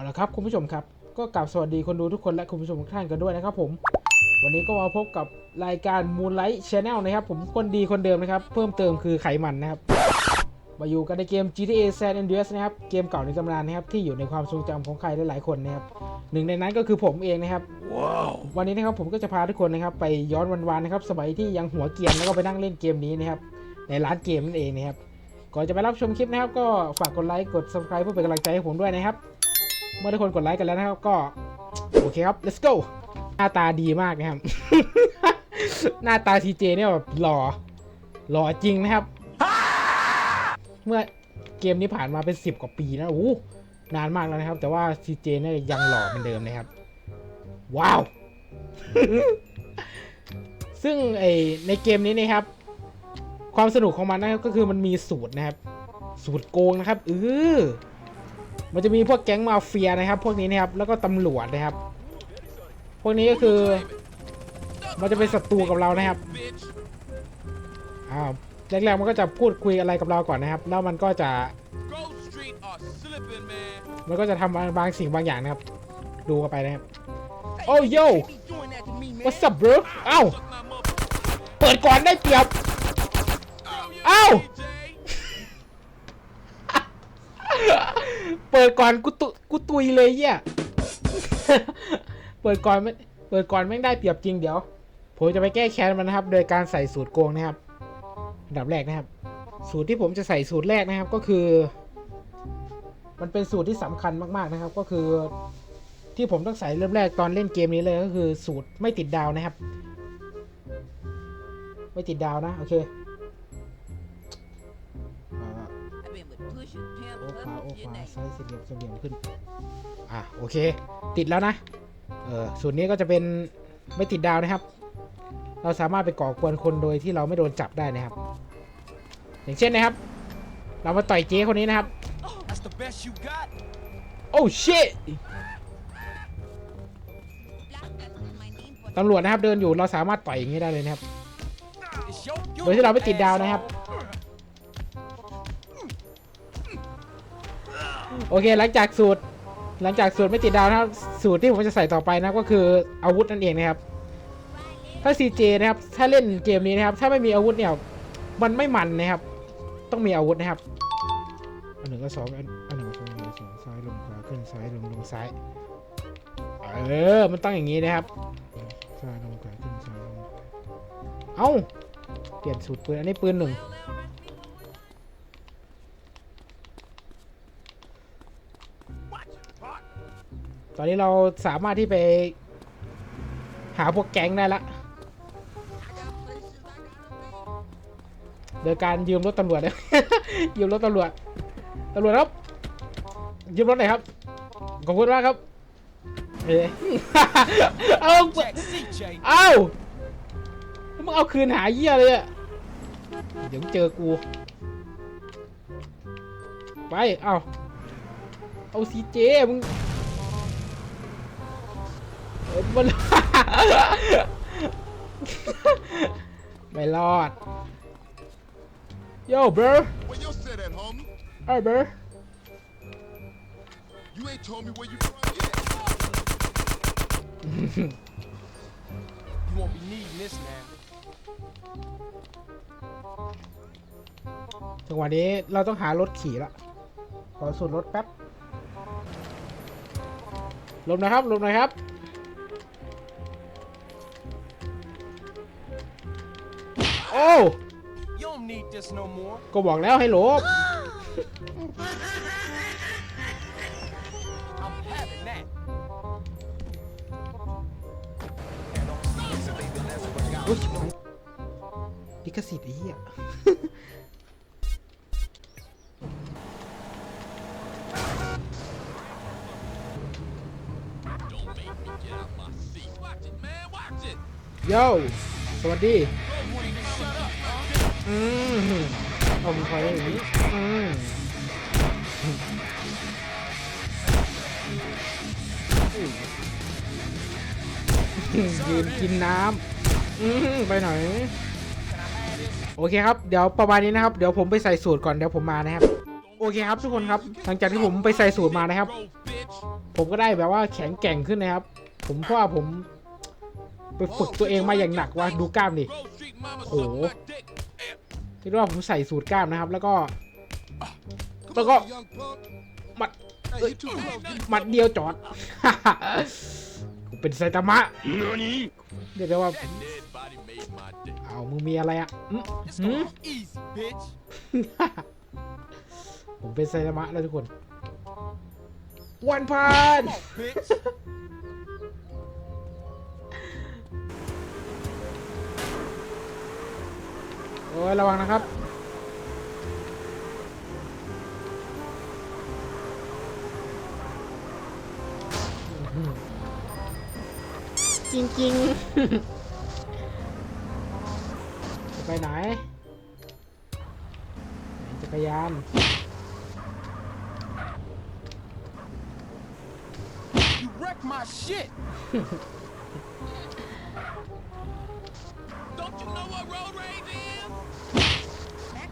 เอาละครับคุณผู้ชมครับ ก็กลับสวัสดีคนดูทุกคนและคุณผู้ชมทุกท่านกันด้วยนะครับผม วันนี้ก็มาพบกับรายการ Moonlight Channel นะครับผมคนดีคนเดิมนะครับ เพิ่มเติมคือไขมันนะครับ มาอยู่กันในเกม GTA San Andreas นะครับ เกมเก่าในตำนานนะครับ ที่อยู่ในความทรงจำของใครหลายๆคนนะครับ หนึ่งในนั้นก็คือผมเองนะครับวันนี้นะครับผมก็จะพาทุกคนนะครับ ไปย้อนวันๆนะครับ สมัยที่ยังหัวเกรียนแล้วก็ไปนั่งเล่นเกมนี้นะครับในร้านเกมนั่นเองนะครับก่อนจะไปรับชมคลิปนะครับ ก็ฝากกดไลค์กด subscribe เพื่อเป็นกำลังใจให้ผมด้วยนะครับ เมื่อทุกคนกดไลค์กันแล้วนะครับ ก็โอเคครับ let's go หน้าตาดีมากนะครับ หน้าตาทีเจเนี่ยแบบหล่อหล่อจริงนะครับ เมื่อเกมนี้ผ่านมาเป็น 10 กว่าปีนะโอ้นานมากแล้วนะครับ แต่ว่าทีเจเนี่ยยังหล่อเหมือนเดิมนะครับ ว้าว ซึ่งไอในเกมนี้นะครับ ความสนุกของมันนะครับก็คือมันมีสูตรนะครับ สูตรโกงนะครับเออ มันจะมีพวกแก๊งมาเฟียนะครับ พวกนี้นะครับแล้วก็ตำรวจนะครับ พวกนี้ก็คือ มันจะเป็นศัตรูกับเรานะครับอ้าวแรกๆมันก็จะพูดคุยอะไรกับเราก่อนนะครับ แล้วมันก็จะ มันก็จะทำบางสิ่งบางอย่างนะครับ ดูกันไปนะครับ โอ้โย่ what's up bro เอ้า เปิดก่อนได้เปรียบ Oh, Ow! DJ. เปิดก่อนกูตุกูตุยเลยเหี้ย เปิดก่อนไม่เปิดก่อนแม่ได้เปรียบจริงเดี๋ยว ผมจะไปแก้แค้นมันนะครับ โดยการใส่สูตรโกงนะครับอันดับแรกนะครับ สูตรที่ผมจะใส่สูตรแรกนะครับก็คือ มันเป็นสูตรที่สำคัญมากๆนะครับ ก็คือ ที่ผมต้องใส่เริ่มแรกตอนเล่นเกมนี้เลยก็คือสูตรไม่ติดดาวนะครับ ไม่ติดดาวนะโอเค ขวา up โอ้ your ขวา name. ซ้ายสี่เหลี่ยมสี่เหลี่ยมขึ้น อะโอเค ติดแล้วนะเออส่วนนี้ก็จะเป็นไม่ติดดาวนะครับ เราสามารถไปก่อกวนคนโดยที่เราไม่โดนจับได้นะครับ อย่างเช่นนะครับ เรามาต่อยเจ๊คนนี้นะครับ That's the best you got. โอ้ชิตตำรวจนะครับเดินอยู่เราสามารถต่อยอย่างนี้ได้เลยนะครับ It's your โดยที่เราไม่ติดดาวนะครับ โอเคหลังจากสูตร หลังจากสูตรไม่ติดดาวนะครับสูตรที่ผมจะใส่ต่อไปนะก็คืออาวุธนั่นเองนะครับ ถ้า CJ นะครับ ถ้าเล่นเกมนี้นะครับ ถ้าไม่มีอาวุธเนี่ยมันไม่มันนะครับ ต้องมีอาวุธนะครับอันหนึ่งก็สองอันอันหนึ่งก็สองอันหนึ่งก็สองซ้ายลงขวาขึ้นซ้ายลงลงซ้ายเออมันต้องอย่างนี้นะครับซ้ายลงขวาขึ้นซ้ายลงเอ้าเปลี่ยนสูตรปืนอันนี้ปืนหนึ่ง อนนี้เราสามารถที่ไป หาพวกแก๊งได้ละ โดยการยืมรถตำรวจเลยยืมรถตำรวจตำรวจครับ ยืมรถหน่อยครับ ขอบคุณมากครับ เอ้ยเอาเอาแล้วมึงเอาคืนหาเยี่ยเลยอะเดี๋ยวเจอกู ไป เอาเอาซีเจมึง เอ้ยมันไม่รอด โย่เบอร์ Where you sit at, homie? เอ้ยเบอร์ You ain't told me where you from yet. You won't be needing this now. จังหวะนี้เราต้องหารถขี่ละขอสูตรรถแป๊บลมหนะครับลมหน่อยครับ อ้ You don't need this no more. ก็บอกแล้วให้หลบ I'm having that. อุ๊ยชิบหายลิขสิทธิ์ไอ้เหี้ย Watch it, man. Watch it. โย่สวัสดี อืมเอามึงคอยอย่างนี้อืมยืนกินน้ำอืมไปหน่อยโอเคครับ เดี๋ยวประมาณนี้นะครับ เดี๋ยวผมไปใส่สูตรก่อน เดี๋ยวผมมานะครับ โอเคครับทุกคนครับ หลังจากที่ผมไปใส่สูตรมานะครับ ผมก็ได้แบบว่าแข็งแกร่งขึ้นนะครับ ผมเพราะว่าผม ไปฝึกตัวเองมาอย่างหนักว่าดูกล้ามดิ Grove Street คิดว่าผมใส่สูตรกล้ามนะครับ แล้วก็ Come Look up. on, young punk. หมัดหมัดเดียวจอดกูเป็นไซตามะเรียกได้ว่า เอามึงมีอะไรอะผมเป็นไซตามะแล้วทุกคนวันพัน อ้ยระวังนะครับ จริงจริงๆจะไปไหนไหนจักรยาน You wrecked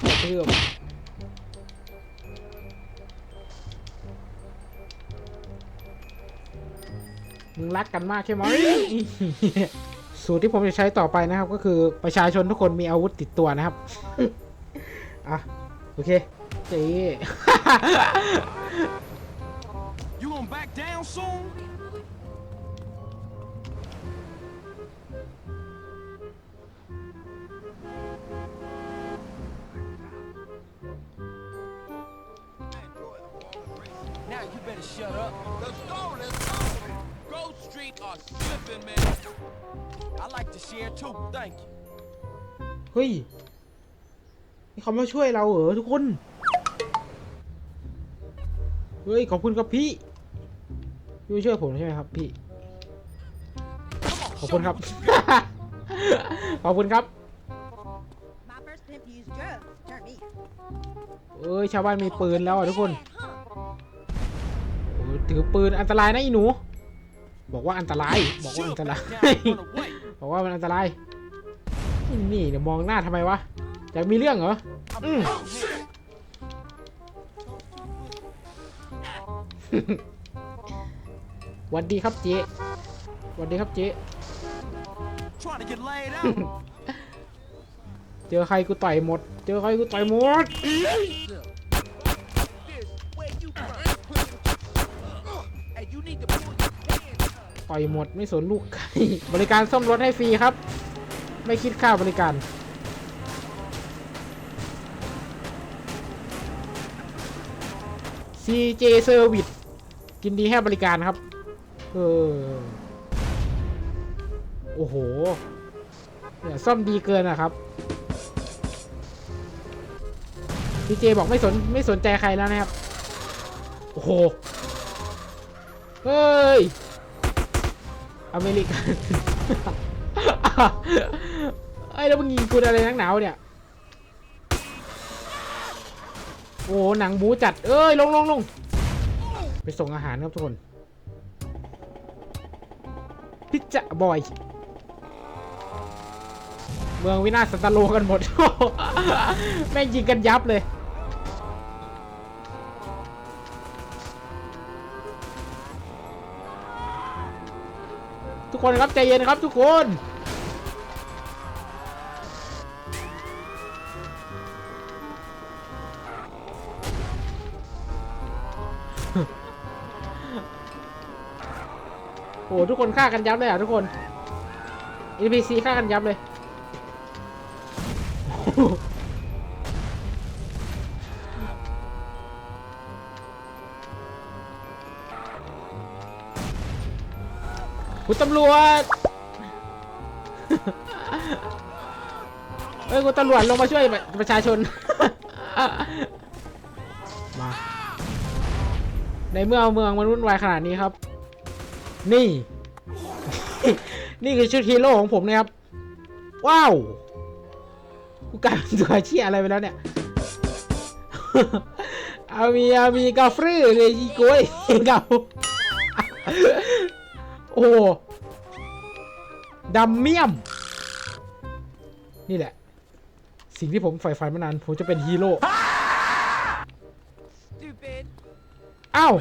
กระเทือบมึงรักกันมากใช่ไหมสูตรที่ผมจะใช้ต่อไปนะครับ ก็คือประชาชนทุกคนมีอาวุธติดตัวนะครับ อะ โอเคเจ๊ You gonna back down soon? Now you better shut up. Let's go, let's go. Grove Street are slipping, man. I like to share too. Thank you. เฮ้ยนี่เขามาช่วยเราเหรอทุกคน เฮ้ย ขอบคุณครับพี่พี่มาช่วยผมใช่ไหมครับพี่ ขอบคุณครับ ขอบคุณครับ My first pimp used drugs to turn me. เอ้ย ชาวบ้านมีปืนแล้วอะทุกคน Bad, huh? โอ้ยถือปืนอันตรายนะอีหนู บอกว่าอันตราย บอกว่า Shoot อันตราย back down, run away. บอกว่ามันอันตราย นี่เดี๋ยวมองหน้าทำไมวะอยากมีเรื่องเหรอ I'm Mm. out here. หวัสดีครับเจ๊หวัสดีครับเจ๊ Trying to get laid out. เจอใครกูต่อยหมด เจอใครกูต่อยหมด Hey, you need to pull your pants up. ต่อยหมดไม่สนลูกใครบริการซ่อมรถให้ฟรีครับ ไม่คิดค่าบริการ CJ Service กินดีให้บริการครับ เออ โอ้โหเนี่ยซ่อมดีเกินอะครับ CJ บอกไม่สนไม่สนใจใครแล้วนะครับ โอ้โห เฮ้ย อเมริกันไอ้ยแล้วมึงยิงกูอะไรนักหนาวเนี่ย โอ้หนังหมูจัด เอ้ย ลงลงลงไปส่งอาหารครับทุกคนพิจจะบอย เมืองวินาศสันตโลกันหมด แม่งยิงกันยับเลย คนครับใจเย็นครับทุกคนโอ้ทุกคนฆ่ากันยับเลยอะทุกคน NPC ฆ่ากันยับเลย คุณตำรวจ เฮ้ยคุณตำรวจลงมาช่วยประชาชน มา ในเมื่อเมืองมันวุ่นวายขนาดนี้ครับ นี่ นี่คือชุดฮีโร่ของผมนะครับ ว้าวกูกลายเป็นตัวเชี่ยอะไรไปแล้วเนี่ยอามีอามีกาฟรีเลยอีโก้ยเกา โอ้โหดำเมี่ยม นี่แหละ สิ่งที่ผมใฝ่ฝันมานาน ผมจะเป็นฮีโร่ Stupid. อ้าว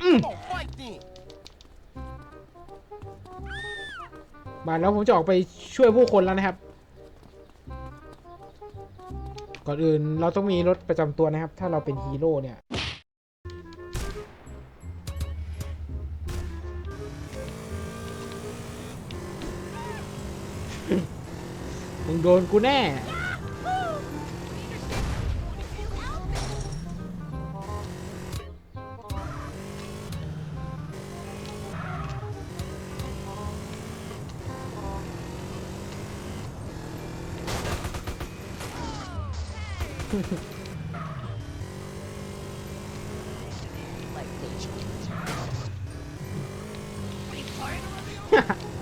Come on, fight then. มาแล้วผมจะออกไปช่วยผู้คนแล้วนะครับ ก่อนอื่นเราต้องมีรถประจำตัวนะครับ ถ้าเราเป็นฮีโร่เนี่ย มึงโดนกูแน่ It's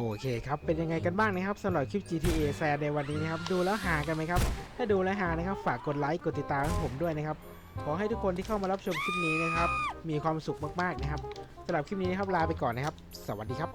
โอเคครับเป็นยังไงกันบ้างนะครับสำหรับคลิป GTA แซในวันนี้นะครับดูแล้วหากันไหมครับ ถ้าดูแล้วหานะครับ ฝากกดไลค์กดติดตามให้ผมด้วยนะครับ ขอให้ทุกคนที่เข้ามารับชมคลิปนี้นะครับ มีความสุขมากๆนะครับสำหรับคลิปนี้นะครับลาไปก่อนนะครับ สวัสดีครับ